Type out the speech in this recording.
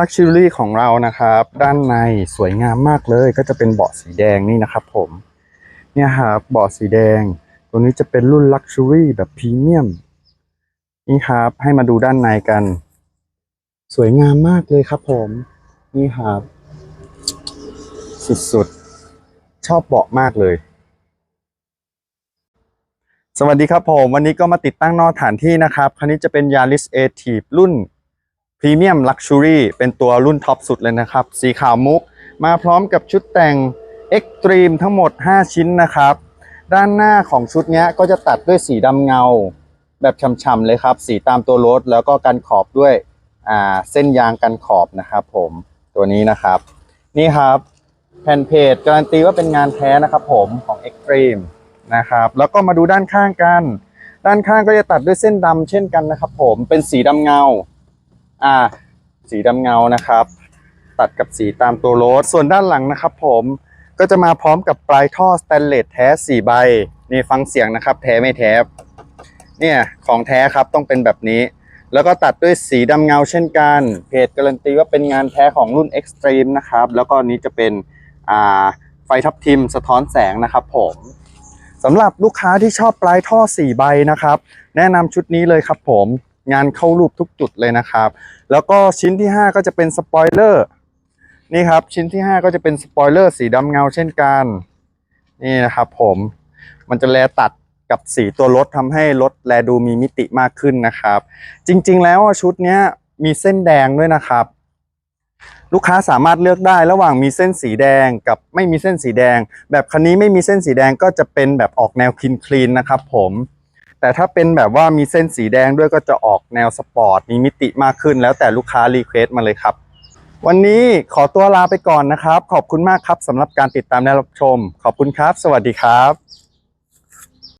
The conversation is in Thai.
ลักชัวรี่ของเรานะครับ ด้านในสวยงามมากเลยก็จะเป็นเบาะสีแดงนี่นะครับผม เนี่ยครับเบาะสีแดง ตัวนี้จะเป็นรุ่นลักชัวรี่แบบพรีเมียม นี่ครับให้มาดูด้านในกัน สวยงามมากเลยครับผม นี่ครับ สุดๆ ชอบเบาะมากเลย สวัสดีครับผม วันนี้ก็มาติดตั้งนอกฐานที่นะครับ คันนี้จะเป็น Yaris a t i v e รุ่น Premium Luxury เป็นตัวรุ่นท็อปสุดเลยนะครับ สีขาวมุก มาพร้อมกับชุดแต่ง Extreme ทั้งหมด 5 ชิ้นนะครับ ด้านหน้าของชุดนี้ก็จะตัดด้วยสีดำเงา แบบฉ่ำๆเลยครับ สีตามตัวรถแล้วก็กันขอบด้วยเส้นยางกันขอบนะครับผมตัวนี้นะครับ นี่ครับแผ่นเพจการันตีว่าเป็นงานแท้นะครับผมของ Extreme นะครับแล้วก็มาดูด้านข้างกัน ด้านข้างก็จะตัดด้วยเส้นดำเช่นกันนะครับผมเป็นสีดำเงา อ่าสีดำเงานะครับ ตัดกับสีตามตัวรถส่วนด้านหลังนะครับ ผมก็จะมาพร้อมกับปลายท่อสแตนเลสแท้4ใบนี่ฟังเสียงนะครับ แท้ไม่แท้เนี่ยของแท้ครับต้องเป็นแบบนี้ แล้วก็ตัดด้วยสีดำเงาเช่นกันเพจการันตีว่าเป็นงานแท้ของรุ่น Extreme นะครับ แล้วก็นี้จะเป็นอ่าไฟทับทิมสะท้อนแสงนะครับ ผมสำหรับลูกค้าที่ชอบปลายท่อ 4 ใบนะครับ แนะนำชุดนี้เลยครับผม งานเข้ารูปทุกจุดเลยนะครับ แล้วก็ชิ้นที่ 5 ก็จะเป็นสปอยเลอร์นี่ครับชิ้นที่ 5 ก็จะเป็นสปอยเลอร์สีดำเงาเช่นกันนี่นะครับผมมันจะแลตัดกับสีตัวรถทำให้รถแลดูมีมิติมากขึ้นนะครับ จริงๆแล้วชุดนี้มีเส้นแดงด้วยนะครับ ลูกค้าสามารถเลือกได้ระหว่างมีเส้นสีแดงกับไม่มีเส้นสีแดง แบบคันนี้ไม่มีเส้นสีแดงก็จะเป็นแบบออกแนวคินคลีนๆนะครับ ผม แต่ถ้าเป็นแบบว่ามีเส้นสีแดงด้วยก็จะออกแนวสปอร์ตมีมิติมากขึ้นแล้วแต่ลูกค้ารีเควสต์มาเลยครับ วันนี้ขอตัวลาไปก่อนนะครับ ขอบคุณมากครับสำหรับการติดตามและรับชม ขอบคุณครับ สวัสดีครับ